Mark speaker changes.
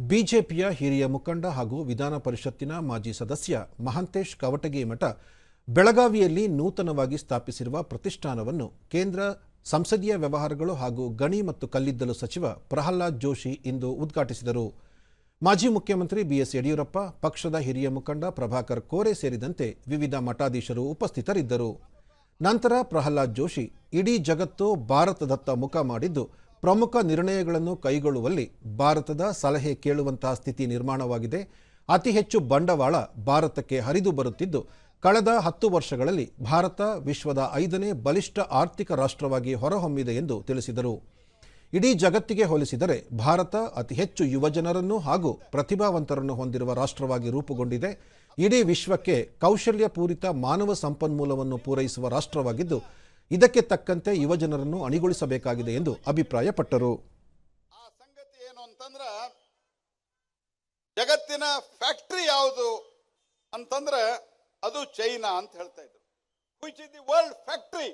Speaker 1: ಬಿಜೆಪಿಯ ಹಿರಿಯ ಮುಖಂಡ ಹಾಗೂ ವಿಧಾನ ಪರಿಷತ್ತಿನ ಮಾಜಿ ಸದಸ್ಯ ಮಹಾಂತೇಶ್ ಕವಟಗಿ ಮಠ ಬೆಳಗಾವಿಯಲ್ಲಿ ನೂತನವಾಗಿ ಸ್ಥಾಪಿಸಿರುವ ಪ್ರತಿಷ್ಠಾನವನ್ನು ಕೇಂದ್ರ ಸಂಸದೀಯ ವ್ಯವಹಾರಗಳು ಹಾಗೂ ಗಣಿ ಮತ್ತು ಕಲ್ಲಿದ್ದಲು ಸಚಿವ ಪ್ರಹ್ಲಾದ್ ಜೋಶಿ ಇಂದು ಉದ್ಘಾಟಿಸಿದರು. ಮಾಜಿ ಮುಖ್ಯಮಂತ್ರಿ ಬಿಎಸ್ ಯಡಿಯೂರಪ್ಪ, ಪಕ್ಷದ ಹಿರಿಯ ಮುಖಂಡ ಪ್ರಭಾಕರ್ ಕೋರೆ ಸೇರಿದಂತೆ ವಿವಿಧ ಮಠಾಧೀಶರು ಉಪಸ್ಥಿತರಿದ್ದರು. ನಂತರ ಪ್ರಹ್ಲಾದ್ ಜೋಶಿ, ಇಡೀ ಜಗತ್ತು ಭಾರತದತ್ತ ಮುಖ ಮಾಡಿದ್ದು ಪ್ರಮುಖ ನಿರ್ಣಯಗಳನ್ನು ಕೈಗೊಳ್ಳುವಲ್ಲಿ ಭಾರತದ ಸಲಹೆ ಕೇಳುವಂತಹ ಸ್ಥಿತಿ ನಿರ್ಮಾಣವಾಗಿದೆ. ಅತಿ ಹೆಚ್ಚು ಬಂಡವಾಳ ಭಾರತಕ್ಕೆ ಹರಿದು ಬರುತ್ತಿದ್ದು, ಕಳೆದ ಹತ್ತು ವರ್ಷಗಳಲ್ಲಿ ಭಾರತ ವಿಶ್ವದ ಐದನೇ ಬಲಿಷ್ಠ ಆರ್ಥಿಕ ರಾಷ್ಟ್ರವಾಗಿ ಹೊರಹೊಮ್ಮಿದೆ ಎಂದು ತಿಳಿಸಿದರು. ಇಡೀ ಜಗತ್ತಿಗೆ ಹೋಲಿಸಿದರೆ ಭಾರತ ಅತಿ ಹೆಚ್ಚು ಯುವಜನರನ್ನು ಹಾಗೂ ಪ್ರತಿಭಾವಂತರನ್ನು ಹೊಂದಿರುವ ರಾಷ್ಟ್ರವಾಗಿ ರೂಪುಗೊಂಡಿದೆ. ಇಡೀ ವಿಶ್ವಕ್ಕೆ ಕೌಶಲ್ಯಪೂರಿತ ಮಾನವ ಸಂಪನ್ಮೂಲವನ್ನು ಪೂರೈಸುವ ರಾಷ್ಟ್ರವಾಗಿದ್ದು ಇದಕ್ಕೆ ತಕ್ಕಂತೆ ಯುವಜನರನ್ನು ಅಣಿಗೊಳಿಸಬೇಕಾಗಿದೆ ಎಂದು ಅಭಿಪ್ರಾಯಪಟ್ಟರು.
Speaker 2: ಆ ಸಂಗತಿ ಏನು ಅಂತಂದ್ರ, ಜಗತ್ತಿನ ಫ್ಯಾಕ್ಟ್ರಿ ಯಾವುದು ಅಂತಂದ್ರೆ ಅದು ಚೈನಾ ಅಂತ ಹೇಳ್ತಾ ಇದ್ರು. Which is the world factory